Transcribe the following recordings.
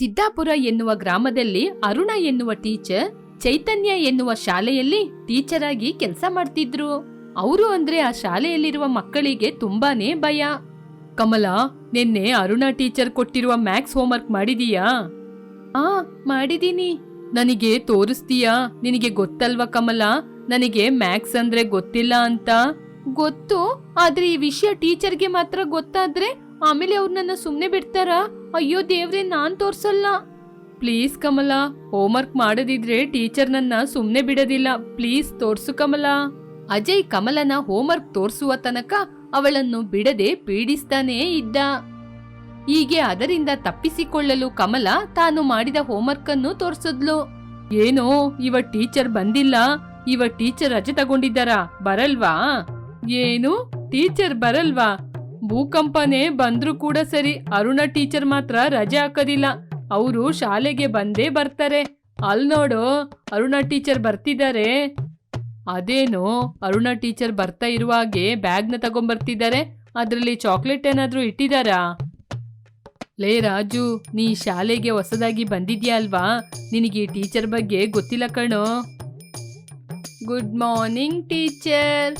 ಸಿದ್ದಾಪುರ ಎನ್ನುವ ಗ್ರಾಮದಲ್ಲಿ ಅರುಣ ಎನ್ನುವ ಟೀಚರ್, ಚೈತನ್ಯ ಎನ್ನುವ ಶಾಲೆಯಲ್ಲಿ ಟೀಚರ್ ಆಗಿ ಕೆಲಸ ಮಾಡ್ತಿದ್ರು. ಅವರು ಅಂದ್ರೆ ಆ ಶಾಲೆಯಲ್ಲಿರುವ ಮಕ್ಕಳಿಗೆ ತುಂಬಾನೇ ಭಯ. ಕಮಲ, ನಿನ್ನೆ ಅರುಣ ಟೀಚರ್ ಕೊಟ್ಟಿರುವ ಮ್ಯಾಕ್ಸ್ ಹೋಮ್ವರ್ಕ್ ಮಾಡಿದೀಯಾ? ಆ, ಮಾಡಿದೀನಿ. ನನಗೆ ತೋರಿಸ್ತೀಯಾ? ನಿನಗೆ ಗೊತ್ತಲ್ವಾ ಕಮಲ? ನನಗೆ ಮ್ಯಾಕ್ಸ್ ಅಂದ್ರೆ ಗೊತ್ತಿಲ್ಲ ಅಂತ. ಗೊತ್ತು, ಆದ್ರೆ ಈ ವಿಷಯ ಟೀಚರ್ಗೆ ಮಾತ್ರ ಗೊತ್ತಾದ್ರೆ ಆಮೇಲೆ ಅವ್ರು ನನ್ನ ಸುಮ್ನೆ ಬಿಡ್ತಾರಾ? ಅಯ್ಯೋ ದೇವ್ರೆ, ನಾನ್ ತೋರ್ಸಲ್ಲ. ಪ್ಲೀಸ್ ಕಮಲ, ಹೋಮ್ವರ್ಕ್ ಮಾಡದಿದ್ರೆ ಟೀಚರ್ ನನ್ನ ಸುಮ್ನೆ ಬಿಡೋದಿಲ್ಲ. ಪ್ಲೀಸ್ ತೋರ್ಸು ಕಮಲ. ಅಜಯ್ ಕಮಲನ ಹೋಮ್ವರ್ಕ್ ತೋರಿಸುವ ತನಕ ಅವಳನ್ನು ಬಿಡದೆ ಪೀಡಿಸ್ತಾನೇ ಇದ್ದ. ಹೀಗೆ ಅದರಿಂದ ತಪ್ಪಿಸಿಕೊಳ್ಳಲು ಕಮಲ ತಾನು ಮಾಡಿದ ಹೋಮ್ವರ್ಕ್ ಅನ್ನು ತೋರ್ಸಿದ್ಲು. ಏನೋ, ಇವ ಟೀಚರ್ ಬಂದಿಲ್ಲ. ಇವ ಟೀಚರ್ ರಜೆ ತಗೊಂಡಿದ್ದಾರಾ? ಬರಲ್ವಾ? ಏನು? ಟೀಚರ್ ಬರಲ್ವಾ? ಭೂಕಂಪನೇ ಬಂದ್ರೂ ಕೂಡ ಸರಿ, ಅರುಣ ಟೀಚರ್ ಮಾತ್ರ ರಜೆ ಹಾಕೋದಿಲ್ಲ. ಅವರು ಶಾಲೆಗೆ ಬಂದೇ ಬರ್ತಾರೆ. ಅಲ್ ನೋಡು, ಅರುಣ ಟೀಚರ್ ಬರ್ತಿದ್ದಾರೆ ಅದೇನೋ, ಅರುಣ ಟೀಚರ್ ಬರ್ತಾ ಇರುವಾಗೆ ಬ್ಯಾಗ್ನ ತಗೊಂಬರ್ತಿದ್ದಾರೆ ಅದರಲ್ಲಿ ಚಾಕ್ಲೇಟ್ ಏನಾದರೂ ಇಟ್ಟಿದ್ದಾರಾ ಲೇ ರಾಜು, ನೀ ಶಾಲೆಗೆ ಹೊಸದಾಗಿ ಬಂದಿದ್ಯಾ ಅಲ್ವಾ? ನಿನಗೆ ಟೀಚರ್ ಬಗ್ಗೆ ಗೊತ್ತಿಲ್ಲ ಕಣೋ. Good morning teacher.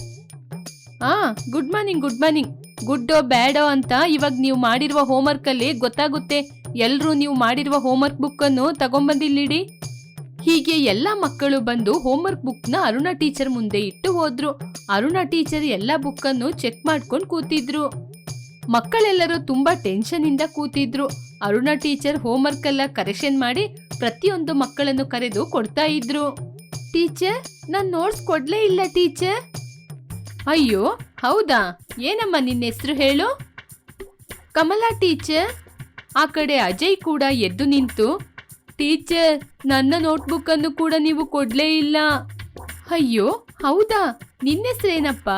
ಹಾಂ ಗುಡ್ ಮಾರ್ನಿಂಗ್ ಗುಡ್ ಮಾರ್ನಿಂಗ್. ಗುಡ್ಡೋ ಬ್ಯಾಡೋ ಅಂತ ಇವಾಗ ನೀವು ಮಾಡಿರುವ ಹೋಮ್ವರ್ಕ್ ಅಲ್ಲಿ ಗೊತ್ತಾಗುತ್ತೆ. ಎಲ್ಲರೂ ನೀವು ಮಾಡಿರುವ ಹೋಮ್ವರ್ಕ್ ಬುಕ್ ಅನ್ನು ತಗೊಂಬಂದಿಲ್ಲಿಡಿ. ಹೀಗೆ ಎಲ್ಲ ಮಕ್ಕಳು ಬಂದು ಹೋಮ್ವರ್ಕ್ ಬುಕ್ನ ಅರುಣ ಟೀಚರ್ ಮುಂದೆ ಇಟ್ಟು ಹೋದ್ರು. ಅರುಣ ಟೀಚರ್ ಎಲ್ಲ ಬುಕ್ ಅನ್ನು ಚೆಕ್ ಮಾಡ್ಕೊಂಡು ಕೂತಿದ್ರು. ಮಕ್ಕಳೆಲ್ಲರೂ ತುಂಬಾ ಟೆನ್ಷನ್ ಇಂದ ಕೂತಿದ್ರು. ಅರುಣ ಟೀಚರ್ ಹೋಮ್ವರ್ಕ್ ಎಲ್ಲ ಕರೆಕ್ಷನ್ ಮಾಡಿ ಪ್ರತಿಯೊಂದು ಮಕ್ಕಳನ್ನು ಕರೆದು ಕೊಡ್ತಾ ಇದ್ರು. ಟೀಚರ್ ನಾನು ನೋಟ್ಸ್ ಕೊಡ್ಲೇ ಇಲ್ಲ ಟೀಚರ್ ಅಯ್ಯೋ, ಹೌದಾ? ಏನಮ್ಮ ನಿನ್ನ ಹೆಸರು ಹೇಳು? ಕಮಲಾ ಟೀಚರ್, ಆ ಕಡೆ ಅಜಯ್ ಕೂಡ ಎದ್ದು ನಿಂತು, ಟೀಚರ್, ನನ್ನ ನೋಟ್ಬುಕ್ ಅನ್ನು ಕೂಡ ನೀವು ಕೊಡ್ಲೇ ಇಲ್ಲ. ಅಯ್ಯೋ, ಹೌದಾ? ನಿನ್ನ ಹೆಸರೇನಪ್ಪ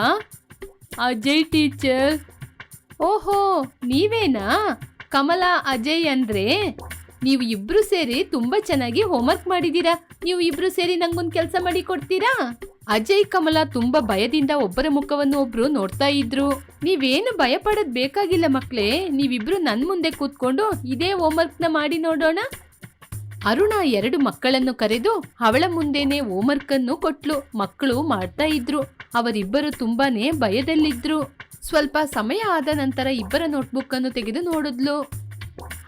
ಅಜಯ್ ಟೀಚರ್. ಓಹೋ, ನೀವೇನಾ? ಕಮಲಾ, ಅಜಯ್ ಅಂದ್ರೆ, ನೀವು ಇಬ್ರು ಸೇರಿ ತುಂಬಾ ಚೆನ್ನಾಗಿ ಹೋಮ್ವರ್ಕ್ ಮಾಡಿದ್ದೀರಾ ನೀವು ಇಬ್ರು ಸೇರಿ ನಂಗೊಂದು ಕೆಲಸ ಮಾಡಿ ಕೊಡ್ತೀರಾ? ಅಜಯ್ ಕಮಲ ತುಂಬಾ ಭಯದಿಂದ ಒಬ್ಬರ ಮುಖವನ್ನು ಒಬ್ರು ನೋಡ್ತಾ ಇದ್ರು. ನೀವೇನು ಭಯ ಪಡೋದ್ ಬೇಕಾಗಿಲ್ಲ ಮಕ್ಳೇ. ನೀವಿಬ್ರು ನನ್ ಮುಂದೆ ಕೂತ್ಕೊಂಡು ಇದೇ ಹೋಮ್ವರ್ಕ್ನ ಮಾಡಿ ನೋಡೋಣ. ಅರುಣ ಎರಡು ಮಕ್ಕಳನ್ನು ಕರೆದು ಅವಳ ಮುಂದೆನೆ ಹೋಮ್ವರ್ಕ್ ಅನ್ನು ಕೊಟ್ಲು. ಮಕ್ಕಳು ಮಾಡ್ತಾ ಇದ್ರು. ಅವರಿಬ್ಬರು ತುಂಬಾನೇ ಭಯದಲ್ಲಿದ್ರು. ಸ್ವಲ್ಪ ಸಮಯ ಆದ ನಂತರ ಇಬ್ಬರ ನೋಟ್ಬುಕ್ ಅನ್ನು ತೆಗೆದು ನೋಡಿದ್ಲು.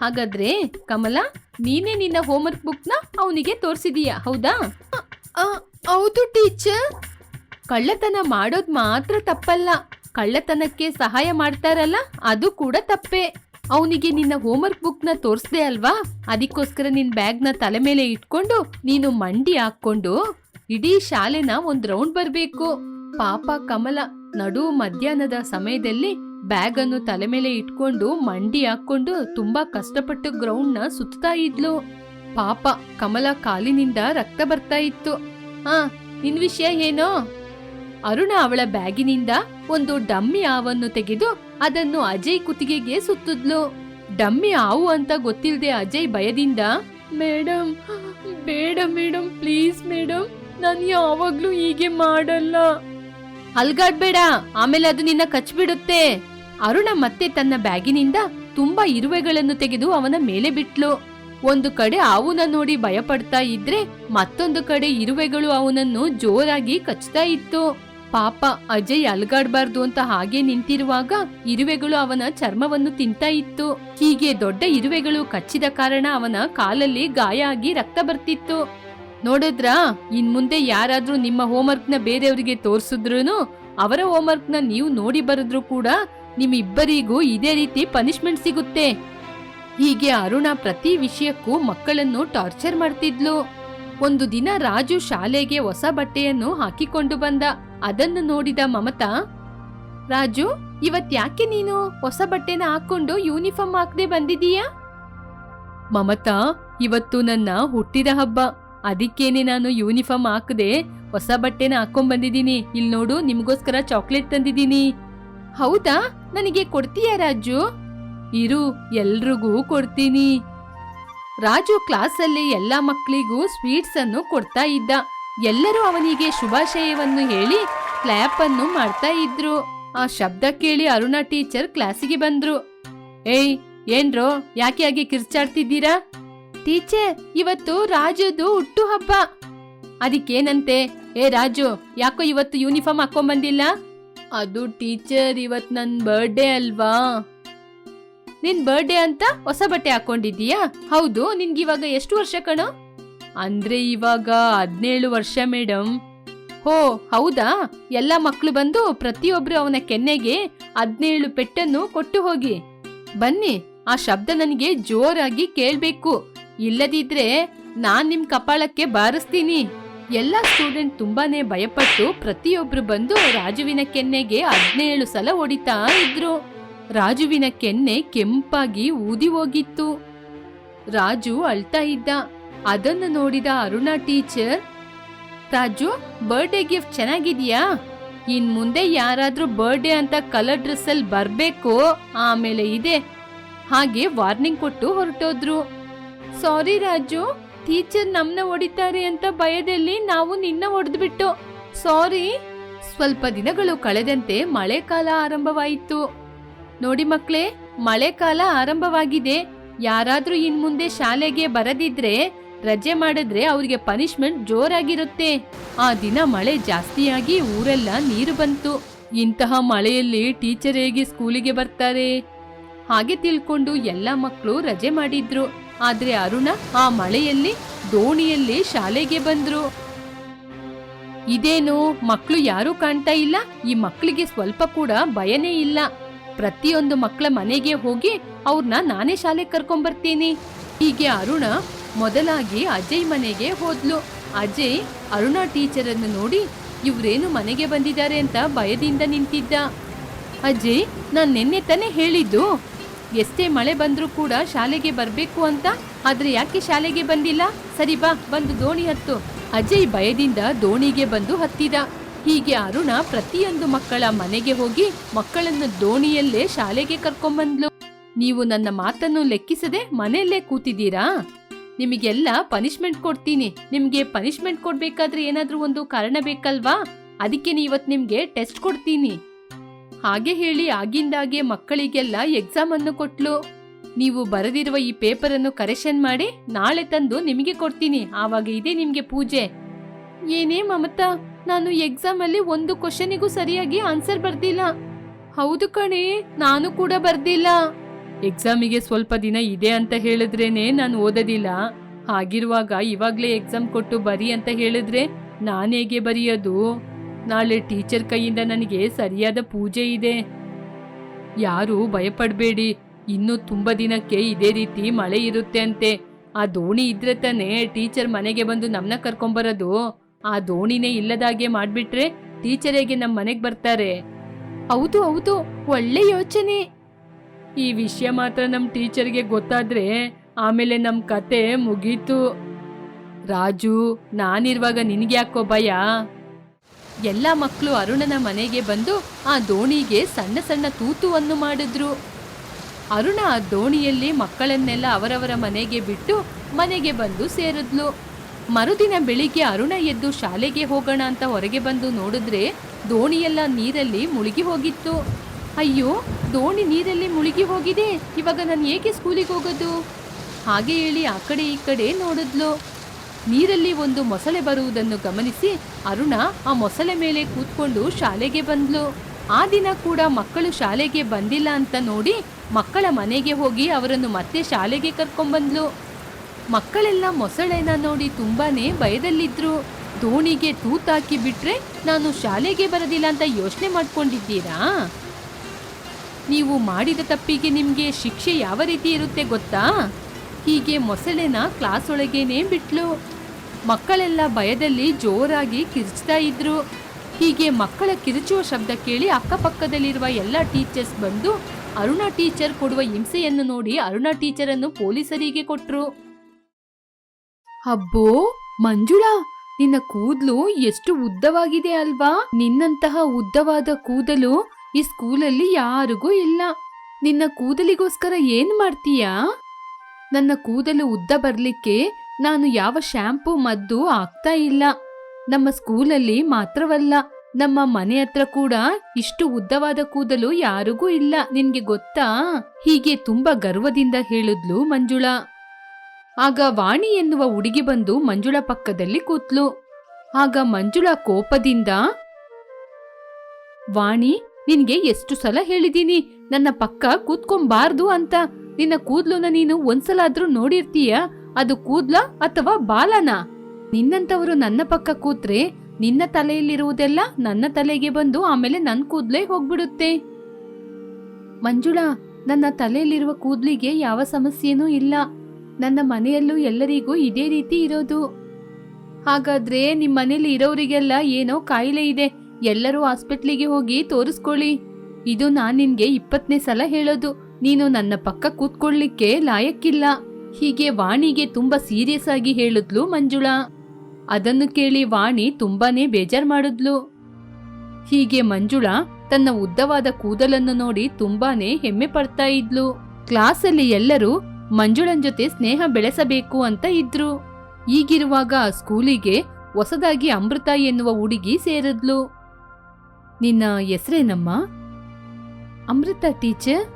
ಹಾಗಾದ್ರೆ ಕಮಲ, ನೀನೇ ನಿನ್ನ ಹೋಮ್ವರ್ಕ್ ಬುಕ್ನ ಅವನಿಗೆ ತೋರಿಸಿದೀಯಾ? ಹೌದಾ? ಹೌದು ಟೀಚರ್. ಕಳ್ಳತನ ಮಾಡೋದ್ ಮಾತ್ರ ತಪ್ಪಲ್ಲ. ಕಳ್ಳತನಕ್ಕೆ ಸಹಾಯ ಮಾಡ್ತಾರಲ್ಲ, ಅದು ಕೂಡ ತಪ್ಪೇ. ಅವನಿಗೆ ನಿನ್ನ ಹೋಮ್ವರ್ಕ್ ಬುಕ್ನ ತೋರಿಸ್ದೆ ಅಲ್ವಾ? ಅದಕ್ಕೋಸ್ಕರ ನಿನ್ ಬ್ಯಾಗ್ನ ತಲೆ ಮೇಲೆ ಇಟ್ಕೊಂಡು ನೀನು ಮಂಡಿ ಹಾಕೊಂಡು ಇಡೀ ಶಾಲೆನ ಒಂದ್ ರೌಂಡ್ ಬರ್ಬೇಕು. ಪಾಪ ಕಮಲ, ನಡು ಮಧ್ಯಾಹ್ನದ ಸಮಯದಲ್ಲಿ ಬ್ಯಾಗ್ ಅನ್ನು ತಲೆ ಮೇಲೆ ಇಟ್ಕೊಂಡು ಮಂಡಿ ಹಾಕೊಂಡು ತುಂಬಾ ಕಷ್ಟಪಟ್ಟು ಗ್ರೌಂಡ್ನ ಸುತ್ತಾ ಇದ್ಲು. ಪಾಪ ಕಮಲ ಕಾಲಿನಿಂದ ರಕ್ತ ಬರ್ತಾ ಇತ್ತು. ನಿನ್ ವಿಷಯ ಏನು? ಅರುಣ ಅವಳ ಬ್ಯಾಗಿನಿಂದ ಒಂದು ಡಮ್ಮಿ ಹಾವನ್ನು ತೆಗೆದು ಅದನ್ನು ಅಜಯ್ ಕುತ್ತಿಗೆಗೆ ಸುತ್ತಿದ್ಲು. ಡಮ್ಮಿ ಹಾವು ಅಂತ ಗೊತ್ತಿಲ್ಲದೆ ಅಜಯ್ ಭಯದಿಂದ ಮೇಡಮ್ ಬೇಡ ಮೇಡಮ್ ಪ್ಲೀಸ್ ಮೇಡಮ್ ನಾನು ಯಾವಾಗ್ಲೂ ಹೀಗೆ ಮಾಡಲ್ಲ. ಅಲ್ಗಾಡ್ಬೇಡ ಆಮೇಲೆ ಅದು ನಿನ್ನ ಕಚ್ಬಿಡುತ್ತೆ ಅರುಣ ಮತ್ತೆ ತನ್ನ ಬ್ಯಾಗಿನಿಂದ ತುಂಬಾ ಇರುವೆಗಳನ್ನು ತೆಗೆದು ಅವನ ಮೇಲೆ ಬಿಟ್ಲು. ಒಂದು ಕಡೆ ಅವನ ನೋಡಿ ಭಯಪಡ್ತಾ ಇದ್ರೆ ಮತ್ತೊಂದು ಕಡೆ ಇರುವೆಗಳು ಅವನನ್ನು ಜೋರಾಗಿ ಕಚ್ತಾ ಇತ್ತು. ಪಾಪ ಅಜಯ್ ಅಲ್ಗಾಡ್ಬಾರ್ದು ಅಂತ ಹಾಗೆ ನಿಂತಿರುವಾಗ ಇರುವೆಗಳು ಅವನ ಚರ್ಮವನ್ನು ತಿಂತಾ ಇತ್ತು. ಹೀಗೆ ದೊಡ್ಡ ಇರುವೆಗಳು ಕಚ್ಚಿದ ಕಾರಣ ಅವನ ಕಾಲಲ್ಲಿ ಗಾಯ ಆಗಿ ರಕ್ತ ಬರ್ತಿತ್ತು. ನೋಡಿದ್ರಾ ಇನ್ ಮುಂದೆ ಯಾರಾದ್ರೂ ನಿಮ್ಮ ಹೋಮ್ವರ್ಕ್ನ ಬೇರೆಯವರಿಗೆ ತೋರಿಸಿದ್ರು ಅವರ ಹೋಮ್ವರ್ಕ್ನ ನೀವು ನೋಡಿ ಬರೆದ್ರು ಕೂಡ ನಿಮ್ಮಿಬ್ಬರಿಗೂ ಇದೇ ರೀತಿ ಪನಿಷ್ಮೆಂಟ್ ಸಿಗುತ್ತೆ. ಹೀಗೆ ಅರುಣ ಪ್ರತಿ ವಿಷಯಕ್ಕೂ ಮಕ್ಕಳನ್ನು ಟಾರ್ಚರ್ ಮಾಡ್ತಿದ್ಲು. ಒಂದು ದಿನ ರಾಜು ಶಾಲೆಗೆ ಹೊಸ ಬಟ್ಟೆಯನ್ನು ಹಾಕಿಕೊಂಡು ಬಂದ. ಅದನ್ನು ನೋಡಿದ ಮಮತಾ, ರಾಜು, ಇವತ್ ಯಾಕೆ ನೀನು ಹೊಸ ಬಟ್ಟೆನ ಹಾಕೊಂಡು ಯೂನಿಫಾರ್ಮ್ ಹಾಕದೆ ಬಂದಿದೀಯಾ ಮಮತಾ, ಇವತ್ತು ನನ್ನ ಹುಟ್ಟಿದ ಹಬ್ಬ. ಅದಕ್ಕೇನೆ ನಾನು ಯೂನಿಫಾರ್ಮ್ ಹಾಕದೆ ಹೊಸ ಬಟ್ಟೆನ ಹಾಕೊಂಡ್ ಬಂದಿದ್ದೀನಿ. ಇಲ್ಲಿ ನೋಡು, ನಿಮಗೋಸ್ಕರ ಚಾಕ್ಲೇಟ್ ತಂದಿದ್ದೀನಿ. ಹೌದಾ? ನನಗೆ ಕೊಡ್ತೀಯಾ ರಾಜು? ಇರು, ಎಲ್ರಿಗೂ ಕೊಡ್ತೀನಿ. ರಾಜು ಕ್ಲಾಸಲ್ಲಿ ಎಲ್ಲ ಮಕ್ಕಳಿಗೂ ಸ್ವೀಟ್ಸ್ ಅನ್ನು ಕೊಡ್ತಾ ಇದ್ದ. ಎಲ್ಲರೂ ಅವನಿಗೆ ಶುಭಾಶಯವನ್ನು ಹೇಳಿ ಕ್ಲಾಪ್ ಅನ್ನು ಮಾಡ್ತಾ ಇದ್ರು. ಆ ಶಬ್ದ ಕೇಳಿ ಅರುಣ ಟೀಚರ್ ಕ್ಲಾಸಿಗೆ ಬಂದ್ರು. ಏಯ್, ಏನ್ರೋ, ಯಾಕೆ ಹಾಗೆ ಕಿರ್ಚಾಡ್ತಿದ್ದೀರಾ? ಟೀಚರ್, ಇವತ್ತು ರಾಜುದು ಹುಟ್ಟು ಹಬ್ಬ. ಅದಕ್ಕೇನಂತೆ? ಏ ರಾಜು, ಯಾಕೋ ಇವತ್ತು ಯೂನಿಫಾರ್ಮ್ ಹಾಕೊಂಡ್ ಬಂದಿಲ್ಲ ಅದು ಟೀಚರ್ ಇವತ್ ನನ್ ಬರ್ಡೇ ಅಲ್ವಾ? ನಿನ್ ಬರ್ಡೇ ಅಂತ ಹೊಸ ಬಟ್ಟೆ ಹಾಕೊಂಡಿದೀಯಾ ಹೌದು, ನಿನ್ಗೆ ಇವಾಗ ಎಷ್ಟು ವರ್ಷ ಕಣ? ಅಂದ್ರೆ ಇವಾಗ ಹದಿನೇಳು ವರ್ಷ ಮೇಡಮ್ ಹೋ, ಹೌದಾ? ಎಲ್ಲ ಮಕ್ಕಳು ಬಂದು ಪ್ರತಿಯೊಬ್ರು ಅವನ ಕೆನ್ನೆಗೆ ಹದಿನೇಳು ಪೆಟ್ಟನ್ನು ಕೊಟ್ಟು ಹೋಗಿ. ಬನ್ನಿ, ಆ ಶಬ್ದ ನನಗೆ ಜೋರಾಗಿ ಕೇಳ್ಬೇಕು. ಇಲ್ಲದಿದ್ರೆ ನಾನ್ ನಿಮ್ ಕಪಾಳಕ್ಕೆ ಬಾರಿಸ್ತೀನಿ. ಎಲ್ಲ ಸ್ಟೂಡೆಂಟ್ ತುಂಬಾನೇ ಭಯಪಟ್ಟು ಪ್ರತಿಯೊಬ್ರು ಬಂದು ರಾಜುವಿನ ಕೆನ್ನೆಗೆ ಹದಿನೇಳು ಸಲ ಹೊಡಿತಾ ಇದ್ರು. ರಾಜುವಿನ ಕೆನ್ನೆ ಕೆಂಪಾಗಿ ಊದಿ ಹೋಗಿತ್ತು. ರಾಜು ಅಳ್ತಾ ಇದ್ದ. ಅದನ್ನು ನೋಡಿದ Aruna teacher, Raju, birthday gift ಚೆನ್ನಾಗಿದ್ಯಾ? ಇನ್ ಮುಂದೆ ಯಾರಾದ್ರೂ ಬರ್ಡೇ ಅಂತ ಕಲರ್ ಡ್ರೆಸ್ ಅಲ್ಲಿ ಬರ್ಬೇಕು. ಆಮೇಲೆ ಇದೆ. ಹಾಗೆ ವಾರ್ನಿಂಗ್ ಕೊಟ್ಟು ಹೊರಟೋದ್ರು. ಸಾರಿ ರಾಜು, ಟೀಚರ್ ನಮ್ನ ಹೊಡಿತಾರೆ ಅಂತ ಭಯದಲ್ಲಿ ನಾವು ನಿನ್ನ ಹೊಡೆದ್ಬಿಟ್ಟು. ಸಾರಿ. ಸ್ವಲ್ಪ ದಿನಗಳು ಕಳೆದಂತೆ ಮಳೆಕಾಲ ಆರಂಭವಾಯಿತು. ನೋಡಿ ಮಕ್ಳೇ ಮಳೆಕಾಲ ಆರಂಭವಾಗಿದೆ. ಯಾರಾದ್ರೂ ಇನ್ ಮುಂದೆ ಶಾಲೆಗೆ ಬರದಿದ್ರೆ, ರಜೆ ಮಾಡಿದ್ರೆ ಅವ್ರಿಗೆ ಪನಿಷ್ಮೆಂಟ್ ಜೋರಾಗಿರುತ್ತೆ. ಆ ದಿನ ಮಳೆ ಜಾಸ್ತಿಯಾಗಿ ಊರೆಲ್ಲ ನೀರು ಬಂತು. ಇಂತಹ ಮಳೆಯಲ್ಲಿ ಟೀಚರ್ ಹೇಗೆ ಸ್ಕೂಲಿಗೆ ಬರ್ತಾರೆ? ಹಾಗೆ ತಿಳ್ಕೊಂಡು ಎಲ್ಲ ಮಕ್ಕಳು ರಜೆ ಮಾಡಿದ್ರು. ಆದ್ರೆ ಅರುಣ ಆ ಮಳೆಯಲ್ಲಿ, ದೋಣಿಯಲ್ಲಿ ಶಾಲೆಗೆ ಬಂದ್ರು. ಇದೇನು ಮಕ್ಕಳು ಯಾರೂ ಕಾಣ್ತಾ ಇಲ್ಲ, ಈ ಮಕ್ಕಳಿಗೆ ಸ್ವಲ್ಪ ಕೂಡ ಭಯನೇ ಇಲ್ಲ. ಪ್ರತಿಯೊಂದು ಮಕ್ಕಳ ಮನೆಗೆ ಹೋಗಿ ಅವ್ರನ್ನ ನಾನೇ ಶಾಲೆಗೆ ಕರ್ಕೊಂಬರ್ತೀನಿ. ಹೀಗೆ ಅರುಣ ಮೊದಲಾಗಿ ಅಜಯ್ ಮನೆಗೆ ಹೋದ್ಲು. ಅಜಯ್ ಅರುಣ ಟೀಚರ್ ಅನ್ನು ನೋಡಿ, ಇವರೇನು ಮನೆಗೆ ಬಂದಿದ್ದಾರೆ ಅಂತ ಭಯದಿಂದ ನಿಂತಿದ್ದ? ಅಜಯ್, ನಾನು ನಿನ್ನೆ ತಾನೇ ಹೇಳಿದ್ದು. ಎಷ್ಟೇ ಮಳೆ ಬಂದರೂ ಕೂಡ ಶಾಲೆಗೆ ಬರಬೇಕು ಅಂತ. ಆದರೆ ಯಾಕೆ ಶಾಲೆಗೆ ಬಂದಿಲ್ಲ? ಸರಿ ಬಾ, ಬಂದು ದೋಣಿ ಹತ್ತು. ಅಜಯ್ ಭಯದಿಂದ ದೋಣಿಗೆ ಬಂದು ಹತ್ತಿದ. ಹೀಗೆ ಅರುಣ ಪ್ರತಿಯೊಂದು ಮಕ್ಕಳ ಮನೆಗೆ ಹೋಗಿ ಮಕ್ಕಳನ್ನು ದೋಣಿಯಲ್ಲೇ ಶಾಲೆಗೆ ಕರ್ಕೊಂಬಂದ್ಲು. ನೀವು ನನ್ನ ಮಾತನ್ನು ಲೆಕ್ಕಿಸದೆ ಮನೆಯಲ್ಲೇ ಕೂತಿದ್ದೀರಾ? ನಿಮಗೆಲ್ಲ ಪನಿಷ್ಮೆಂಟ್ ಕೊಡ್ತೀನಿ. ನಿಮ್ಗೆ ಪನಿಷ್ಮೆಂಟ್ ಕೊಡ್ಬೇಕಾದ್ರೆ ಏನಾದ್ರೂ ಒಂದು ಕಾರಣ ಬೇಕಲ್ವಾ? ಅದಕ್ಕೆ ಇವತ್ತು ನಿಮ್ಗೆ ಟೆಸ್ಟ್ ಕೊಡ್ತೀನಿ. ಹಾಗೆ ಹೇಳಿ ಆಗಿಂದಾಗೆ ಮಕ್ಕಳಿಗೆಲ್ಲ ಎಕ್ಸಾಮ್ ಅನ್ನು ಕೊಟ್ಲು. ನೀವು ಬರೆದಿರುವ ಈ ಪೇಪರ್ ಅನ್ನು ಕರೆಕ್ಷನ್ ಮಾಡಿ ನಾಳೆ ತಂದು ನಿಮಗೆ ಕೊಡ್ತೀನಿ. ಆವಾಗ ಇದೆ ನಿಮ್ಗೆ ಪೂಜೆ. ಏನೇ ಮಮತಾ, ನಾನು ಎಕ್ಸಾಮ್ ಅಲ್ಲಿ ಒಂದು ಕ್ವಶನಿಗೂ ಸರಿಯಾಗಿ ಆನ್ಸರ್ ಬರ್ದಿಲ್ಲ. ಹೌದು ಕಣೆ, ನಾನು ಕೂಡ ಬರ್ದಿಲ್ಲ. ಎಕ್ಸಾಮಿಗೆ ಸ್ವಲ್ಪ ದಿನ ಇದೆ ಅಂತ ಹೇಳಿದ್ರೇನೆ ನಾನು ಓದೋದಿಲ್ಲ. ಹಾಗಿರುವಾಗ ಇವಾಗ್ಲೇ ಎಕ್ಸಾಮ್ ಕೊಟ್ಟು ಬರಿ ಅಂತ ಹೇಳಿದ್ರೆ ನಾನು ಹೇಗೆ ಬರೆಯೋದು? ನಾಳೆ ಟೀಚರ್ ಕೈಯಿಂದ ನನಗೆ ಸರಿಯಾದ ಪೂಜೆ ಇದೆ. ಯಾರು ಭಯಪಡಬೇಡಿ, ಇನ್ನು ತುಂಬಾ ದಿನಕ್ಕೆ ಇದೇ ರೀತಿ ಮಳೆ ಇರುತ್ತೆ ಅಂತೆ. ಆ ದೋಣಿ ಇದ್ರೆ ತಾನೇ ಟೀಚರ್ ಮನೆಗೆ ಬಂದು ನಮ್ಮನ್ನ ಕರ್ಕೊಂಬರೋದು. ಆ ದೋಣಿನೇ ಇಲ್ಲದಾಗೆ ಮಾಡ್ಬಿಟ್ರೆ ಟೀಚರ್ ಹೇಗೆ ನಮ್ಮ ಮನೆಗೆ ಬರ್ತಾರೆ. ಹೌದು ಹೌದು, ಒಳ್ಳೆ ಯೋಚನೆ. ಈ ವಿಷಯ ಮಾತ್ರ ನಮ್ಮ ಟೀಚರ್ಗೆ ಗೊತ್ತಾದ್ರೆ ಆಮೇಲೆ ನಮ್ಮ ಕತೆ ಮುಗೀತು. ರಾಜು, ನಾನಿರುವಾಗ ನಿನಗ್ಯಾಕೋ ಭಯ? ಎಲ್ಲ ಮಕ್ಕಳು ಅರುಣನ ಮನೆಗೆ ಬಂದು ಆ ದೋಣಿಗೆ ಸಣ್ಣ ಸಣ್ಣ ತೂತುವನ್ನು ಮಾಡಿದ್ರು. ಅರುಣ ಆ ದೋಣಿಯಲ್ಲಿ ಮಕ್ಕಳನ್ನೆಲ್ಲ ಅವರವರ ಮನೆಗೆ ಬಿಟ್ಟು ಮನೆಗೆ ಬಂದು ಸೇರಿದ್ಲು. ಮರುದಿನ ಬೆಳಿಗ್ಗೆ ಅರುಣ ಎದ್ದು ಶಾಲೆಗೆ ಹೋಗೋಣ ಅಂತ ಹೊರಗೆ ಬಂದು ನೋಡಿದ್ರೆ ದೋಣಿಯೆಲ್ಲ ನೀರಲ್ಲಿ ಮುಳುಗಿ ಹೋಗಿತ್ತು. ಅಯ್ಯೋ, ದೋಣಿ ನೀರಲ್ಲಿ ಮುಳುಗಿ ಹೋಗಿದೆ. ಇವಾಗ ನಾನು ಏಕೆ ಸ್ಕೂಲಿಗೆ ಹೋಗೋದು? ಹಾಗೆ ಹೇಳಿ ಆ ಕಡೆ ಈ ಕಡೆ ನೋಡಿದ್ಲು. ನೀರಲ್ಲಿ ಒಂದು ಮೊಸಳೆ ಬರುವುದನ್ನು ಗಮನಿಸಿ ಅರುಣ ಆ ಮೊಸಳೆ ಮೇಲೆ ಕೂತ್ಕೊಂಡು ಶಾಲೆಗೆ ಬಂದ್ಲು. ಆ ದಿನ ಕೂಡ ಮಕ್ಕಳು ಶಾಲೆಗೆ ಬಂದಿಲ್ಲ ಅಂತ ನೋಡಿ ಮಕ್ಕಳ ಮನೆಗೆ ಹೋಗಿ ಅವರನ್ನು ಮತ್ತೆ ಶಾಲೆಗೆ ಕರ್ಕೊಂಡ್ಬಂದ್ಲು ಮಕ್ಕಳೆಲ್ಲ ಮೊಸಳೆನ ನೋಡಿ ತುಂಬಾನೇ ಭಯದಲ್ಲಿದ್ರು. ದೋಣಿಗೆ ತೂತಾಕಿ ಬಿಟ್ರೆ ನಾನು ಶಾಲೆಗೆ ಬರೋದಿಲ್ಲ ಅಂತ ಯೋಚನೆ ಮಾಡ್ಕೊಂಡಿದ್ದೀರಾ? ನೀವು ಮಾಡಿದ ತಪ್ಪಿಗೆ ನಿಮಗೆ ಶಿಕ್ಷೆ ಯಾವ ರೀತಿ ಇರುತ್ತೆ ಗೊತ್ತಾ? ಹೀಗೆ ಮೊಸಳೆನ ಕ್ಲಾಸ್ ಒಳಗೇನೆ ಬಿಟ್ಲು. ಮಕ್ಕಳೆಲ್ಲ ಭಯದಲ್ಲಿ ಜೋರಾಗಿ ಕಿರ್ಚ್ತಾ ಇದ್ರು. ಹೀಗೆ ಮಕ್ಕಳ ಕಿರುಚುವ ಶಬ್ದ ಕೇಳಿ ಅಕ್ಕಪಕ್ಕದಲ್ಲಿರುವ ಎಲ್ಲ ಟೀಚರ್ಸ್ ಬಂದು ಅರುಣ ಟೀಚರ್ ಕೊಡುವ ಹಿಂಸೆಯನ್ನು ನೋಡಿ ಅರುಣ ಟೀಚರನ್ನು ಪೊಲೀಸರಿಗೆ ಕೊಟ್ರು. ಅಬ್ಬೋ, ಮಂಜುಳಾ, ನಿನ್ನ ಕೂದಲು ಎಷ್ಟು ಉದ್ದವಾಗಿದೆ ಅಲ್ವಾ? ನಿನ್ನಂತಹ ಉದ್ದವಾದ ಕೂದಲು ಈ ಸ್ಕೂಲಲ್ಲಿ ಯಾರಿಗೂ ಇಲ್ಲ. ನಿನ್ನ ಕೂದಲಿಗೋಸ್ಕರ ಏನ್ ಮಾಡ್ತೀಯಾ? ನನ್ನ ಕೂದಲು ಉದ್ದ ಬರ್ಲಿಕ್ಕೆ ನಾನು ಯಾವ ಶ್ಯಾಂಪು, ಮದ್ದು ಆಗ್ತಾ ಇಲ್ಲ. ನಮ್ಮ ಸ್ಕೂಲಲ್ಲಿ ಮಾತ್ರವಲ್ಲ, ನಮ್ಮ ಮನೆ ಹತ್ರ ಕೂಡ ಇಷ್ಟು ಉದ್ದವಾದ ಕೂದಲು ಯಾರಿಗೂ ಇಲ್ಲ. ನಿನ್ಗೆ ಗೊತ್ತಾ? ಹೀಗೆ ತುಂಬಾ ಗರ್ವದಿಂದ ಹೇಳಿದ್ಲು ಮಂಜುಳಾ. ಆಗ ವಾಣಿ ಎನ್ನುವ ಹುಡುಗಿ ಬಂದು ಮಂಜುಳ ಪಕ್ಕದಲ್ಲಿ ಕೂತ್ಲು. ಆಗ ಮಂಜುಳ ಕೋಪದಿಂದ, ವಾಣಿ, ನಿನ್ಗೆ ಎಷ್ಟು ಸಲ ಹೇಳಿದೀನಿ? ನನ್ನ ಪಕ್ಕ ಕೂತ್ಕೊಂಬಾರ್ದು ಅಂತ. ನಿನ್ನ ಕೂದ್ಲುನ ನೀನು ಒಂದ್ಸಲ ನೋಡಿರ್ತೀಯ? ಅದು ಕೂದ್ಲ ಅಥವಾ ಬಾಲನ? ನಿನ್ನಂತವರು ನನ್ನ ಪಕ್ಕ ಕೂತ್ರೆ ನಿನ್ನ ತಲೆಯಲ್ಲಿರುವುದೆಲ್ಲ ನನ್ನ ತಲೆಗೆ ಬಂದು ಆಮೇಲೆ ನನ್ನ ಕೂದ್ಲೇ ಹೋಗ್ಬಿಡುತ್ತೆ. ಮಂಜುಳಾ, ನನ್ನ ತಲೆಯಲ್ಲಿರುವ ಕೂದ್ಲಿಗೆ ಯಾವ ಸಮಸ್ಯೆನೂ ಇಲ್ಲ. ನನ್ನ ಮನೆಯಲ್ಲೂ ಎಲ್ಲರಿಗೂ ಇದೇ ರೀತಿ ಇರೋದು. ಹಾಗಾದ್ರೆ ನಿಮ್ಮ ಮನೇಲಿ ಇರೋರಿಗೆಲ್ಲ ಏನೋ ಕಾಯಿಲೆ ಇದೆ. ಎಲ್ಲರೂ ಹಾಸ್ಪಿಟ್ಲಿಗೆ ಹೋಗಿ ತೋರಿಸ್ಕೊಳ್ಳಿ. ಇದು ನಾನು ನಿನ್ಗೆ ಇಪ್ಪತ್ತನೇ ಸಲ ಹೇಳೋದು. ನೀನು ನನ್ನ ಪಕ್ಕ ಕೂತ್ಕೊಳ್ಳಿಕ್ಕೆ ಲಾಯಕ್ಕಿಲ್ಲ. ಹೀಗೆ ವಾಣಿಗೆ ತುಂಬಾ ಸೀರಿಯಸ್ ಆಗಿ ಹೇಳಿದ್ಲು ಮಂಜುಳಾ. ಅದನ್ನು ಕೇಳಿ ವಾಣಿ ತುಂಬಾನೇ ಬೇಜಾರ್ ಮಾಡಿದ್ಲು. ಹೀಗೆ ಮಂಜುಳಾ ತನ್ನ ಉದ್ದವಾದ ಕೂದಲನ್ನು ನೋಡಿ ತುಂಬಾನೇ ಹೆಮ್ಮೆ ಪಡ್ತಾ ಇದ್ಲು. ಕ್ಲಾಸಲ್ಲಿ ಎಲ್ಲರೂ ಮಂಜುಳನ್ ಜೊತೆ ಸ್ನೇಹ ಬೆಳೆಸಬೇಕು ಅಂತ ಇದ್ರು. ಈಗಿರುವಾಗ ಸ್ಕೂಲಿಗೆ ಹೊಸದಾಗಿ ಅಮೃತ ಎನ್ನುವ ಹುಡುಗಿ ಸೇರಿದ್ಲು. ನಿನ್ನ ಹೆಸರೇನಮ್ಮ? ಅಮೃತ ಟೀಚರ್?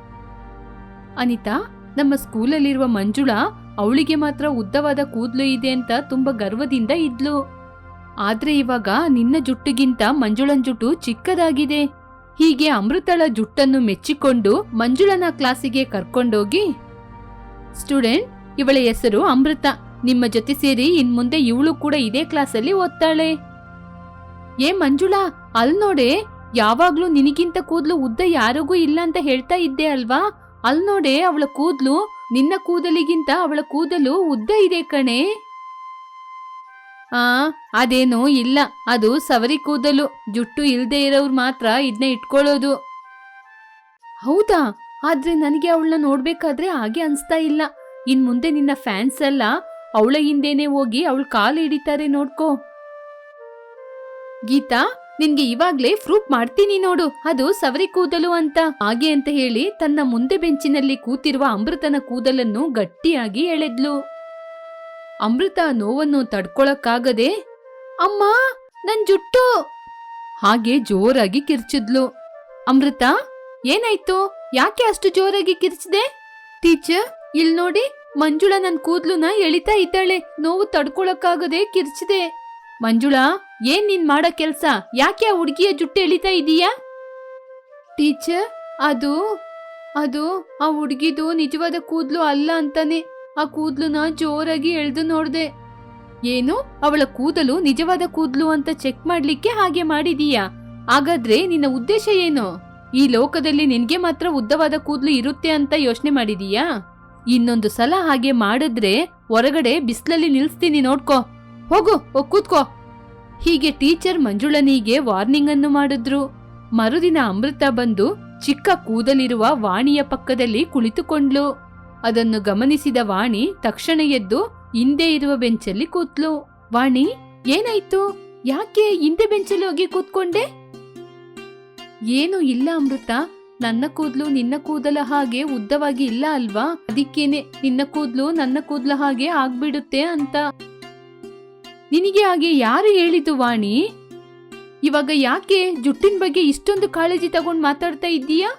ಅನಿತಾ, ನಮ್ಮ ಸ್ಕೂಲಲ್ಲಿರುವ ಮಂಜುಳಾ ಅವಳಿಗೆ ಮಾತ್ರ ಉದ್ದವಾದ ಕೂದಲು ಇದೆ ಅಂತ ತುಂಬಾ ಗರ್ವದಿಂದ ಇದ್ಲು. ಆದ್ರೆ ಇವಾಗ ನಿನ್ನ ಜುಟ್ಟಿಗಿಂತ ಮಂಜುಳನ್ ಜುಟ್ಟು ಚಿಕ್ಕದಾಗಿದೆ. ಹೀಗೆ ಅಮೃತಳ ಜುಟ್ಟನ್ನು ಮೆಚ್ಚಿಕೊಂಡು ಮಂಜುಳನ ಕ್ಲಾಸಿಗೆ ಕರ್ಕೊಂಡೋಗಿ ಸ್ಟೂಡೆಂಟ್, ಇವಳ ಹೆಸರು ಅಮೃತ. ನಿಮ್ಮ ಜೊತೆ ಸೇರಿ ಇನ್ ಮುಂದೆ ಇವಳು ಕೂಡ ಇದೇ ಕ್ಲಾಸಲ್ಲಿ ಓದ್ತಾಳೆ. ಏ ಮಂಜುಳಾ, ಅಲ್ ನೋಡೆ, ಯಾವಾಗ್ಲೂ ನಿನಗಿಂತ ಕೂದ್ಲು ಉದ್ದ ಯಾರಿಗೂ ಇಲ್ಲ ಅಂತ ಹೇಳ್ತಾ ಇದ್ದೆ ಅಲ್ವಾ? ಅಲ್ ನೋಡೆ, ಅವಳ ಕೂದ್ಲು, ನಿನ್ನ ಕೂದಲಿಗಿಂತ ಅವಳ ಕೂದಲು ಉದ್ದ ಇದೆ ಕಣೆ. ಆ, ಅದೇನೋ ಇಲ್ಲ. ಅದು ಸವರಿ ಕೂದಲು. ಜುಟ್ಟು ಇಲ್ದೇ ಇರೋರು ಮಾತ್ರ ಇದನ್ನ ಇಟ್ಕೊಳ್ಳೋದು. ಹೌದಾ? ಆದ್ರೆ ನನಗೆ ಅವಳನ್ನ ನೋಡ್ಬೇಕಾದ್ರೆ ಹಾಗೆ ಅನ್ಸ್ತಾ ಇಲ್ಲ. ಇನ್ ಮುಂದೆ ನಿನ್ನ ಫ್ಯಾನ್ಸ್ ಎಲ್ಲ ಅವಳ ಹಿಂದೆನೆ ಹೋಗಿ ಅವಳ ಕಾಲು ಹಿಡಿತಾರೆ ನೋಡ್ಕೋ. ಗೀತಾ, ನಿನ್ಗೆ ಇವಾಗ್ಲೇ ಪ್ರೂಫ್ ಮಾಡ್ತೀನಿ ನೋಡು. ಅದು ಸವರಿ ಕೂದಲು ಅಂತ. ಹಾಗೆ ಅಂತ ಹೇಳಿ ತನ್ನ ಮುಂದೆ ಬೆಂಚಿನಲ್ಲಿ ಕೂತಿರುವ ಅಮೃತನ ಕೂದಲನ್ನು ಗಟ್ಟಿಯಾಗಿ ಎಳೆದ್ಲು. ಅಮೃತ ನೋವನ್ನು ತಡ್ಕೊಳಕ್ಕಾಗದೆ, ಅಮ್ಮ, ನನ್ ಜುಟ್ಟು! ಹಾಗೆ ಜೋರಾಗಿ ಕಿರ್ಚಿದ್ಲು. ಅಮೃತ, ಏನಾಯ್ತು? ಯಾಕೆ ಅಷ್ಟು ಜೋರಾಗಿ ಕಿರ್ಚಿದೆ? ಟೀಚರ್ ಇಲ್ ನೋಡಿ, ಮಂಜುಳಾ ನನ್ ಕೂದ್ಲುನ ಎಳಿತಾ ಇದ್ದಾಳೆ. ನೋವು ತಡ್ಕೊಳಕ್ಕಾಗದೆ ಕಿರ್ಚಿದೆ. ಮಂಜುಳಾ, ಏನ್ ನೀನ್ ಮಾಡೋ ಕೆಲ್ಸ? ಯಾಕೆ ಆ ಹುಡುಗಿಯ ಜುಟ್ಟು ಎಳಿತಾ ಇದೀಯಾ? ಟೀಚರ್, ಅದು ಅದು ಆ ಹುಡುಗಿದು ನಿಜವಾದ ಕೂದ್ಲು ಅಲ್ಲ ಅಂತಾನೆ. ಆ ಕೂದ್ಲುನ ಜೋರಾಗಿ ಎಳ್ದು ನೋಡ್ದೆ. ಏನು? ಅವಳ ಕೂದಲು ನಿಜವಾದ ಕೂದ್ಲು ಅಂತ ಚೆಕ್ ಮಾಡ್ಲಿಕ್ಕೆ ಹಾಗೆ ಮಾಡಿದೀಯಾ? ಹಾಗಾದ್ರೆ ನಿನ್ನ ಉದ್ದೇಶ ಏನು? ಈ ಲೋಕದಲ್ಲಿ ನಿನ್ಗೆ ಮಾತ್ರ ಉದ್ದವಾದ ಕೂದಲು ಇರುತ್ತೆ ಅಂತ ಯೋಚನೆ ಮಾಡಿದೀಯಾ? ಇನ್ನೊಂದು ಸಲ ಹಾಗೆ ಮಾಡಿದ್ರೆ ಹೊರಗಡೆ ಬಿಸ್ಲಲ್ಲಿ ನಿಲ್ಸ್ತೀನಿ ನೋಡ್ಕೋ. ಹೋಗು ಕೂತ್ಕೋ. ಹೀಗೆ ಟೀಚರ್ ಮಂಜುಳನಿಗೆ ವಾರ್ನಿಂಗ್ ಅನ್ನು ಮಾಡಿದ್ರು. ಮರುದಿನ ಅಮೃತ ಬಂದು ಚಿಕ್ಕ ಕೂದಲಿರುವ ವಾಣಿಯ ಪಕ್ಕದಲ್ಲಿ ಕುಳಿತುಕೊಂಡ್ಲು. ಅದನ್ನು ಗಮನಿಸಿದ ವಾಣಿ ತಕ್ಷಣ ಎದ್ದು ಹಿಂದೆ ಇರುವ ಬೆಂಚಲ್ಲಿ ಕೂತ್ಲು. ವಾಣಿ, ಏನಾಯ್ತು? ಯಾಕೆ ಹಿಂದೆ ಬೆಂಚಲ್ಲಿ ಹೋಗಿ ಕೂತ್ಕೊಂಡೆ? ಏನು ಇಲ್ಲ ಅಮೃತ? ನನ್ನ ಕೂದ್ಲು ನಿನ್ನ ಕೂದಲ ಹಾಗೆ ಉದ್ದವಾಗಿ ಇಲ್ಲ ಅಲ್ವಾ? ಅದಕ್ಕೇನೆ ನಿನ್ನ ಕೂದ್ಲು ನನ್ನ ಕೂದ್ಲ ಹಾಗೆ ಆಗ್ಬಿಡುತ್ತೆ ಅಂತ. ನಿನಗೆ ಹಾಗೆ ಯಾರು ಹೇಳಿದ್ದು ವಾಣಿ? ಇವಾಗ ಯಾಕೆ ಜುಟ್ಟಿನ ಬಗ್ಗೆ ಇಷ್ಟೊಂದು ಕಾಳಜಿ ತಗೊಂಡ್ ಮಾತಾಡ್ತಾ ಇದ್ದೀಯಾ?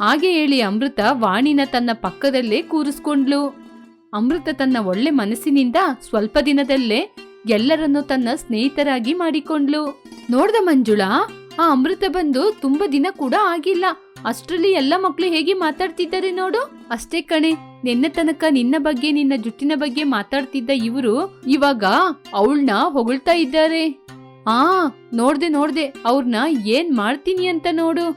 ಹಾಗೆ ಹೇಳಿ ಅಮೃತ ವಾಣಿನ ತನ್ನ ಪಕ್ಕದಲ್ಲೇ ಕೂರಿಸ್ಕೊಂಡ್ಲು. ಅಮೃತ ತನ್ನ ಒಳ್ಳೆ ಮನಸ್ಸಿನಿಂದ ಸ್ವಲ್ಪ ದಿನದಲ್ಲೇ ಎಲ್ಲರನ್ನು ತನ್ನ ಸ್ನೇಹಿತರಾಗಿ ಮಾಡಿಕೊಂಡ್ಲು. ನೋಡ್ದ ಮಂಜುಳಾ ಆ ಅಮೃತ ಬಂದು ತುಂಬಾ ದಿನ ಕೂಡ ಆಗಿಲ್ಲ. ಅಷ್ಟರಲ್ಲಿ ಎಲ್ಲ ಮಕ್ಕಳು ಹೇಗೆ ಮಾತಾಡ್ತಿದ್ದಾರೆ ನೋಡು? ಅಷ್ಟೇ ಕಣೆ, ನಿನ್ನ ತನಕ ನಿನ್ನ ಬಗ್ಗೆ, ನಿನ್ನ ಜುಟ್ಟಿನ ಬಗ್ಗೆ ಮಾತಾಡ್ತಿದ್ದ ಇವರು ಇವಾಗ ಅವಳನ್ನ ಹೊಗಳ್ತಾ ಇದ್ದಾರೆ. ಆ, ನೋಡ್ದೆ ನೋಡ್ದೆ ಅವ್ರನ್ನ ಏನ್ ಮಾಡ್ತೀನಿ ಅಂತ ನೋಡು.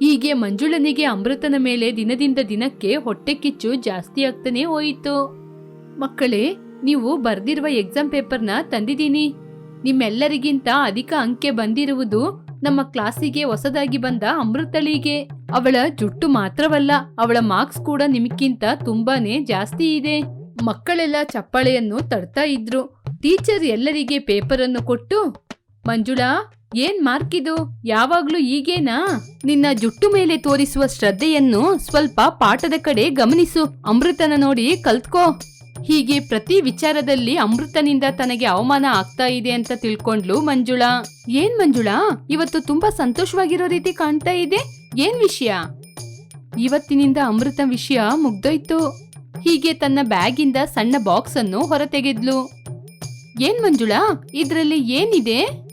ಹೀಗೆ ಮಂಜುಳನಿಗೆ ಅಮೃತನ ಮೇಲೆ ದಿನದಿಂದ ದಿನಕ್ಕೆ ಹೊಟ್ಟೆ ಕಿಚ್ಚು ಜಾಸ್ತಿ ಆಗ್ತಾನೆ ಹೋಯಿತು. ಮಕ್ಕಳೇ, ನೀವು ಬರ್ದಿರುವ ಎಕ್ಸಾಮ್ ಪೇಪರ್ನ ತಂದಿದ್ದೀನಿ. ನಿಮ್ಮೆಲ್ಲರಿಗಿಂತ ಅಧಿಕ ಅಂಕೆ ಬಂದಿರುವುದು ನಮ್ಮ ಕ್ಲಾಸಿಗೆ ಹೊಸದಾಗಿ ಬಂದ ಅಮೃತಳಿಗೆ. ಅವಳ ಜುಟ್ಟು ಮಾತ್ರವಲ್ಲ, ಅವಳ ಮಾರ್ಕ್ಸ್ ಕೂಡ ನಿಮಗಿಂತ ತುಂಬಾನೇ ಜಾಸ್ತಿ ಇದೆ. ಮಕ್ಕಳೆಲ್ಲ ಚಪ್ಪಾಳೆಯನ್ನು ತಡ್ತಾ ಇದ್ರು. ಟೀಚರ್ ಎಲ್ಲರಿಗೆ ಪೇಪರ್ ಅನ್ನು ಕೊಟ್ಟು, ಮಂಜುಳಾ, ಏನ್ ಮಾರ್ಕ್ ಇದು? ಯಾವಾಗ್ಲೂ ಈಗೇನಾ? ನಿನ್ನ ಜುಟ್ಟು ಮೇಲೆ ತೋರಿಸುವ ಶ್ರದ್ಧೆಯನ್ನು ಸ್ವಲ್ಪ ಪಾಠದ ಕಡೆ ಗಮನಿಸು. ಅಮೃತನ ನೋಡಿ ಕಲ್ತ್ಕೋ. ಹೀಗೆ ಪ್ರತಿ ವಿಚಾರದಲ್ಲಿ ಅಮೃತನಿಂದ ತನಗೆ ಅವಮಾನ ಆಗ್ತಾ ಇದೆ ಅಂತ ತಿಳ್ಕೊಂಡ್ಲು ಮಂಜುಳಾ. ಏನ್ ಮಂಜುಳಾ? ಇವತ್ತು ತುಂಬಾ ಸಂತೋಷವಾಗಿರೋ ರೀತಿ ಕಾಣ್ತಾ ಇದೆ? ಏನ್ ವಿಷಯ? ಇವತ್ತಿನಿಂದ ಅಮೃತ ವಿಷಯ ಮುಗ್ದೋಯ್ತು. ಹೀಗೆ ತನ್ನ ಬ್ಯಾಗಿಂದ ಸಣ್ಣ ಬಾಕ್ಸ್ ಅನ್ನು ಹೊರತೆಗೆದ್ಲು. ಏನ್ ಮಂಜುಳಾ? ಇದ್ರಲ್ಲಿ ಏನಿದೆ?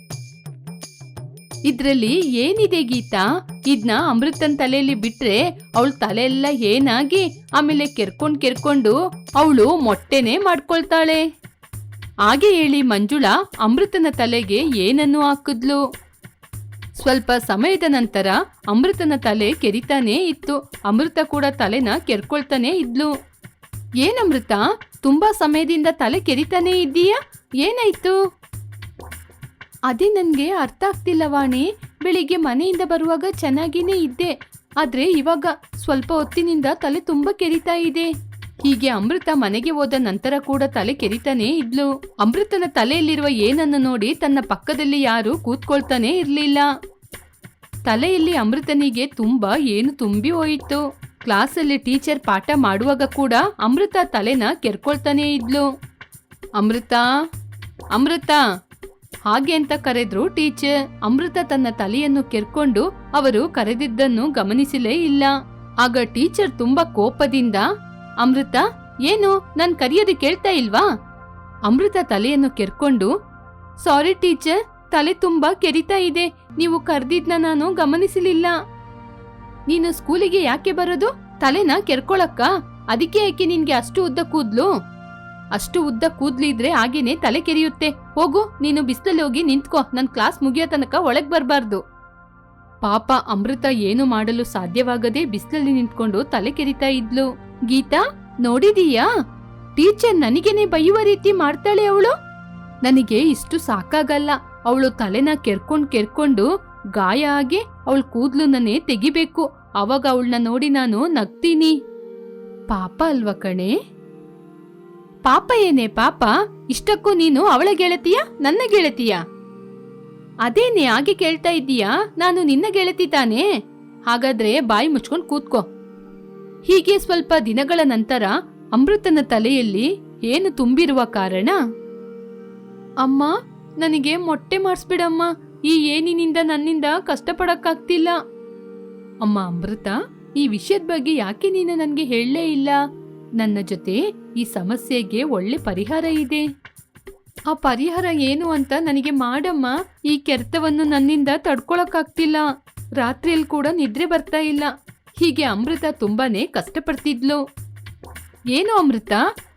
ಇದ್ರಲ್ಲಿ ಏನಿದೆ ಗೀತಾ? ಇದ್ನ ಅಮೃತನ್ ತಲೆಯಲ್ಲಿ ಬಿಟ್ರೆ ಅವಳ ತಲೆ ಎಲ್ಲ ಏನಾಗಿ? ಆಮೇಲೆ ಕೆರ್ಕೊಂಡ್ ಕೆರ್ಕೊಂಡು ಅವಳು ಮೊಟ್ಟೆನೆ ಮಾಡ್ಕೊಳ್ತಾಳೆ. ಹಾಗೆ ಹೇಳಿ ಮಂಜುಳಾ ಅಮೃತನ ತಲೆಗೆ ಏನನ್ನು ಹಾಕಿದ್ಲು? ಸ್ವಲ್ಪ ಸಮಯದ ನಂತರ ಅಮೃತನ ತಲೆ ಕೆರಿತಾನೇ ಇತ್ತು. ಅಮೃತ ಕೂಡ ತಲೆನ ಕೆರ್ಕೊಳ್ತಾನೆ ಇದ್ಲು. ಏನಮೃತ ತುಂಬಾ ಸಮಯದಿಂದ ತಲೆ ಕೆರಿತಾನೇ ಇದ್ದೀಯಾ? ಏನಾಯ್ತು? ಅದೇ ನನಗೆ ಅರ್ಥ ಆಗ್ತಿಲ್ಲ ವಾಣಿ. ಬೆಳಿಗ್ಗೆ ಮನೆಯಿಂದ ಬರುವಾಗ ಚೆನ್ನಾಗಿನೇ ಇದ್ದೆ. ಆದ್ರೆ ಇವಾಗ ಸ್ವಲ್ಪ ಹೊತ್ತಿನಿಂದ ತಲೆ ತುಂಬಾ ಕೆರಿತಾ ಇದೆ. ಹೀಗೆ ಅಮೃತ ಮನೆಗೆ ಹೋದ ನಂತರ ಕೂಡ ತಲೆ ಕೆರಿತಾನೇ ಇದ್ಲು. ಅಮೃತನ ತಲೆಯಲ್ಲಿರುವ ಏನನ್ನು ನೋಡಿ ತನ್ನ ಪಕ್ಕದಲ್ಲಿ ಯಾರು ಕೂತ್ಕೊಳ್ತಾನೆ ಇರಲಿಲ್ಲ. ತಲೆಯಲ್ಲಿ ಅಮೃತನಿಗೆ ತುಂಬಾ ಏನು ತುಂಬಿ ಹೋಯಿತು. ಕ್ಲಾಸಲ್ಲಿ ಟೀಚರ್ ಪಾಠ ಮಾಡುವಾಗ ಕೂಡ ಅಮೃತ ತಲೆನ ಕೆರ್ಕೊಳ್ತಾನೆ ಇದ್ಲು. ಅಮೃತ ಅಮೃತ. ಹಾಗೆ ಅಂತ ಕರೆದ್ರು ಟೀಚರ್ ಅಮೃತ ತನ್ನ ತಲೆಯನ್ನು ಕೆರ್ಕೊಂಡು ಅವರು ಕರೆದಿದ್ದನ್ನು ಗಮನಿಸಲೇ ಇಲ್ಲ. ಆಗ ಟೀಚರ್ ತುಂಬಾ ಕೋಪದಿಂದ, ಅಮೃತ, ಏನು? ನನ್ ಕರೆಯೋದು ಕೇಳ್ತಾ ಇಲ್ವಾ? ಅಮೃತ ತಲೆಯನ್ನು ಕೆರ್ಕೊಂಡು, ಸಾರಿ ಟೀಚರ್, ತಲೆ ತುಂಬಾ ಕೆರಿತಾ ಇದೆ. ನೀವು ಕರೆದಿದ್ನ ನಾನು ಗಮನಿಸಲಿಲ್ಲ. ನೀನು ಸ್ಕೂಲಿಗೆ ಯಾಕೆ ಬರೋದು? ತಲೆನ ಕೆರ್ಕೊಳಕ್ಕ. ಅದಕ್ಕೆ ಯಾಕೆ ನಿನ್ಗೆ ಅಷ್ಟು ಉದ್ದ ಕೂದ್ಲು? ಅಷ್ಟು ಉದ್ದ ಕೂದ್ಲಿದ್ರೆ ಹಾಗೇನೆ ತಲೆ ಕೆರಿಯುತ್ತೆ. ಹೋಗು, ನೀನು ಬಿಸಿಲಲ್ಲಿ ಹೋಗಿ ನಿಂತ್ಕೋ. ನನ್ ಕ್ಲಾಸ್ ಮುಗಿಯೋ ತನಕ ಒಳಗ್ ಬರ್ಬಾರ್ದು. ಪಾಪ ಅಮೃತ ಏನು ಮಾಡಲು ಸಾಧ್ಯವಾಗದೆ ಬಿಸಿಲಲ್ಲಿ ನಿಂತ್ಕೊಂಡು ತಲೆ ಕೆರಿತಾ ಇದ್ಲು. ಗೀತಾ, ನೋಡಿದೀಯಾ? ಟೀಚರ್ ನನಗೇನೆ ಬೈಯುವ ರೀತಿ ಮಾಡ್ತಾಳೆ ಅವಳು? ನನಗೆ ಇಷ್ಟು ಸಾಕಾಗಲ್ಲ. ಅವಳು ತಲೆನ ಕೆರ್ಕೊಂಡ್ ಕೆರ್ಕೊಂಡು ಗಾಯ ಆಗಿ ಅವಳ ಕೂದ್ಲುನನ್ನೇ ತೆಗಿಬೇಕು. ಅವಾಗ ಅವಳನ್ನ ನೋಡಿ ನಾನು ನಗ್ತೀನಿ. ಪಾಪ ಅಲ್ವಾ ಕಣೆ? ಪಾಪ ಏನೇ ಪಾಪ, ಇಷ್ಟಕ್ಕೂ ನೀನು ಅವಳ ಗೆಳತಿಯ, ನನ್ನ ಗೆಳತಿಯ? ಅದೇನೇ ಹಾಗೆ ಕೇಳ್ತಾ ಇದ್ದೀಯಾ? ನಾನು ನಿನ್ನ ಗೆಳತಿ ತಾನೇ. ಹಾಗಾದ್ರೆ ಬಾಯಿ ಮುಚ್ಕೊಂಡು ಕೂತ್ಕೋ. ಹೀಗೆ ಸ್ವಲ್ಪ ದಿನಗಳ ನಂತರ ಅಮೃತನ ತಲೆಯಲ್ಲಿ ಏನು ತುಂಬಿರುವ ಕಾರಣ? ಅಮ್ಮ, ನನಗೆ ಮೊಟ್ಟೆ ಮಾಡಿಸ್ಬಿಡಮ್ಮ. ಈ ಏನಿನಿಂದ ನನ್ನಿಂದ ಕಷ್ಟಪಡಕ್ಕಾಗ್ತಿಲ್ಲ. ಅಮ್ಮ ಅಮೃತ, ಈ ವಿಷಯದ ಬಗ್ಗೆ ಯಾಕೆ ನೀನು ನನಗೆ ಹೇಳಲೇ ಇಲ್ಲ? ನನ್ನ ಜೊತೆ ಈ ಸಮಸ್ಯೆಗೆ ಒಳ್ಳೆ ಪರಿಹಾರ ಇದೆ. ಆ ಪರಿಹಾರ ಏನು ಅಂತ ನನಗೆ ಮಾಡಮ್ಮ. ಈ ಕೆರೆತವನ್ನು ನನ್ನಿಂದ ತಡ್ಕೊಳಕ್ಕಾಗ್ತಿಲ್ಲ. ರಾತ್ರಿಯಲ್ಲಿ ಕೂಡ ನಿದ್ರೆ ಬರ್ತಾ ಇಲ್ಲ. ಹೀಗೆ ಅಮೃತ ತುಂಬಾನೇ ಕಷ್ಟಪಡ್ತಿದ್ಲು. ಏನು ಅಮೃತ?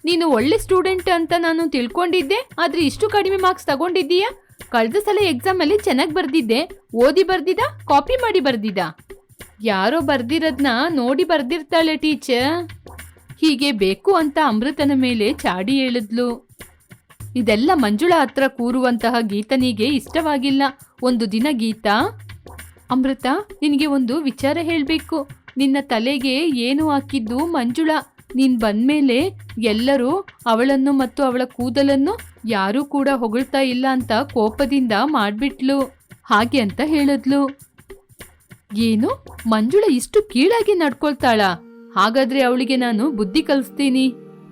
ನೀನು ಒಳ್ಳೆ ಸ್ಟೂಡೆಂಟ್ ಅಂತ ನಾನು ತಿಳ್ಕೊಂಡಿದ್ದೆ, ಆದ್ರೆ ಇಷ್ಟು ಕಡಿಮೆ ಮಾರ್ಕ್ಸ್ ತಗೊಂಡಿದ್ದೀಯಾ? ಕಳೆದ ಸಲ ಎಕ್ಸಾಮ್ ಅಲ್ಲಿ ಚೆನ್ನಾಗಿ ಬರ್ದಿದ್ದೆ. ಓದಿ ಬರ್ದಿದ ಕಾಪಿ ಮಾಡಿ ಬರ್ದಿದ ಯಾರೋ ಬರ್ದಿರೋದ್ನ ನೋಡಿ ಬರ್ದಿರ್ತಾಳೆ ಟೀಚರ್. ಹೀಗೆ ಬೇಕು ಅಂತ ಅಮೃತನ ಮೇಲೆ ಚಾಡಿ ಹೇಳಿದ್ಲು. ಇದೆಲ್ಲ ಮಂಜುಳ ಹತ್ರ ಕೂರುವಂತಹ ಗೀತನಿಗೆ ಇಷ್ಟವಾಗಿಲ್ಲ. ಒಂದು ದಿನ ಗೀತಾ, ಅಮೃತ, ನಿನಗೆ ಒಂದು ವಿಚಾರ ಹೇಳಬೇಕು. ನಿನ್ನ ತಲೆಗೆ ಏನು ಹಾಕಿದ್ದು ಮಂಜುಳ? ನೀನು ಬಂದಮೇಲೆ ಎಲ್ಲರೂ ಅವಳನ್ನು ಮತ್ತು ಅವಳ ಕೂದಲನ್ನು ಯಾರೂ ಕೂಡ ಹೊಗಳ್ತಾ ಇಲ್ಲ ಅಂತ ಕೋಪದಿಂದ ಮಾಡಿಬಿಟ್ಲು. ಹಾಗೆ ಅಂತ ಹೇಳಿದ್ಲು. ಏನು? ಮಂಜುಳ ಇಷ್ಟು ಕೀಳಾಗಿ ನಡ್ಕೊಳ್ತಾಳ? ಹಾಗಾದ್ರೆ ಅವಳಿಗೆ ನಾನು ಬುದ್ಧಿ ಕಲಿಸ್ತೀನಿ.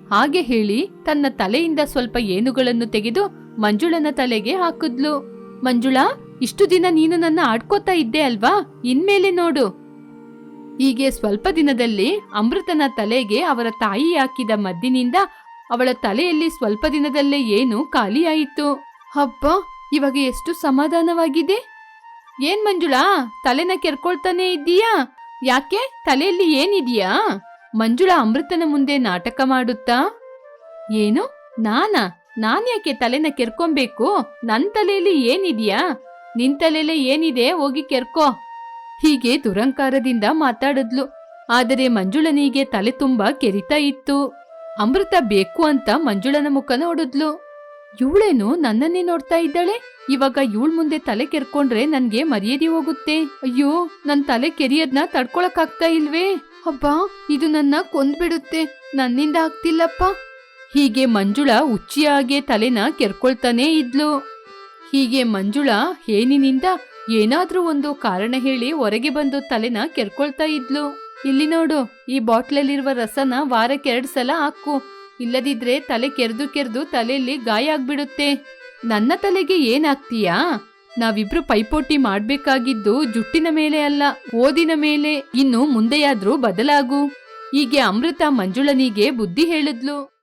ಹಾಗೆ ಹೇಳಿ ತನ್ನ ತಲೆಯಿಂದ ಸ್ವಲ್ಪ ಏನುಗಳನ್ನು ತೆಗೆದು ಮಂಜುಳನ ತಲೆಗೆ ಹಾಕಿದ್ಲು. ಮಂಜುಳಾ, ಇಷ್ಟು ದಿನ ನೀನು ನನ್ನ ಆಡ್ಕೋತಾ ಇದ್ದೆ ಅಲ್ವಾ? ಇನ್ಮೇಲೆ ನೋಡು. ಹೀಗೆ ಸ್ವಲ್ಪ ದಿನದಲ್ಲಿ ಅಮೃತನ ತಲೆಗೆ ಅವರ ತಾಯಿ ಹಾಕಿದ ಮದ್ದಿನಿಂದ ಅವಳ ತಲೆಯಲ್ಲಿ ಸ್ವಲ್ಪ ದಿನದಲ್ಲೇ ಏನು ಖಾಲಿಯಾಯಿತು ಹಬ್ಬ ಇವಾಗ ಎಷ್ಟು ಸಮಾಧಾನವಾಗಿದೆ. ಏನ್ ಮಂಜುಳಾ, ತಲೆನ ಕೆರ್ಕೊಳ್ತಾನೆ ಇದ್ದೀಯಾ? ಯಾಕೆ ತಲೆಯಲ್ಲಿ ಏನಿದೆಯಾ? ಮಂಜುಳಾ ಅಮೃತನ ಮುಂದೆ ನಾಟಕ ಮಾಡುತ್ತಾ? ಏನು? ನಾನಾ? ಯಾಕೆ ತಲೆನ ಕೆರ್ಕೊಂಬೇಕು? ನನ್ ತಲೆಯಲ್ಲಿ ಏನಿದೆಯಾ? ನಿನ್ ತಲೆಯಲ್ಲಿ ಏನಿದೆ? ಹೋಗಿ ಕೆರ್ಕೋ. ಹೀಗೆ ದುರಂಕಾರದಿಂದ ಮಾತಾಡಿದ್ಲು. ಆದರೆ ಮಂಜುಳನಿಗೆ ತಲೆ ತುಂಬಾ ಕೆರಿತಾ ಇತ್ತು. ಅಮೃತ ಬೇಕು ಅಂತ ಮಂಜುಳನ ಮುಖ ನೋಡಿದ್ಲು. ಇವಳೇನು ನನ್ನನ್ನೇ ನೋಡ್ತಾ ಇದ್ದಾಳೆ? ಇವಾಗ ಇವಳ ಮುಂದೆ ತಲೆ ಕೆರ್ಕೊಂಡ್ರೆ ನನ್ಗೆ ಮರ್ಯಾದೆ ಹೋಗುತ್ತೆ. ಅಯ್ಯೋ, ನನ್ ತಲೆ ಕೆರಿಯದ್ನ ತಡ್ಕೊಳಕ್ಕಾಗ್ತಾ ಇಲ್ವೇ? ಅಬ್ಬಾ, ಇದು ನನ್ನ ಕೊಂದ್ಬಿಡುತ್ತೆ. ನನ್ನಿಂದ ಆಗ್ತಿಲ್ಲಪ್ಪ. ಹೀಗೆ ಮಂಜುಳಾ ಹುಚ್ಚಿಯಾಗೆ ತಲೆನ ಕೆರ್ಕೊಳ್ತಾನೇ ಇದ್ಲು. ಹೀಗೆ ಮಂಜುಳ ಹೇನಿನಿಂದ ಏನಾದ್ರೂ ಒಂದು ಕಾರಣ ಹೇಳಿ ಹೊರಗೆ ಬಂದು ತಲೆನ ಕೆರ್ಕೊಳ್ತಾ ಇದ್ಲು. ಇಲ್ಲಿ ನೋಡು, ಈ ಬಾಟ್ಲಲ್ಲಿರುವ ರಸನ ವಾರಕ್ಕೆ ಎರಡ್ ಸಲ ಹಾಕು. ಇಲ್ಲದಿದ್ರೆ ತಲೆ ಕೆರೆದು ಕೆರೆದು ತಲೆಯಲ್ಲಿ ಗಾಯ ಆಗ್ಬಿಡುತ್ತೆ. ನನ್ನ ತಲೆಗೆ ಏನಾಗ್ತೀಯಾ? ನಾವಿಬ್ರು ಪೈಪೋಟಿ ಮಾಡ್ಬೇಕಾಗಿದ್ದು ಜುಟ್ಟಿನ ಮೇಲೆ ಅಲ್ಲ, ಓದಿನ ಮೇಲೆ. ಇನ್ನು ಮುಂದೆಯಾದ್ರೂ ಬದಲಾಗು. ಹೀಗೆ ಅಮೃತ ಮಂಜುಳನಿಗೆ ಬುದ್ಧಿ ಹೇಳಿದ್ಲು.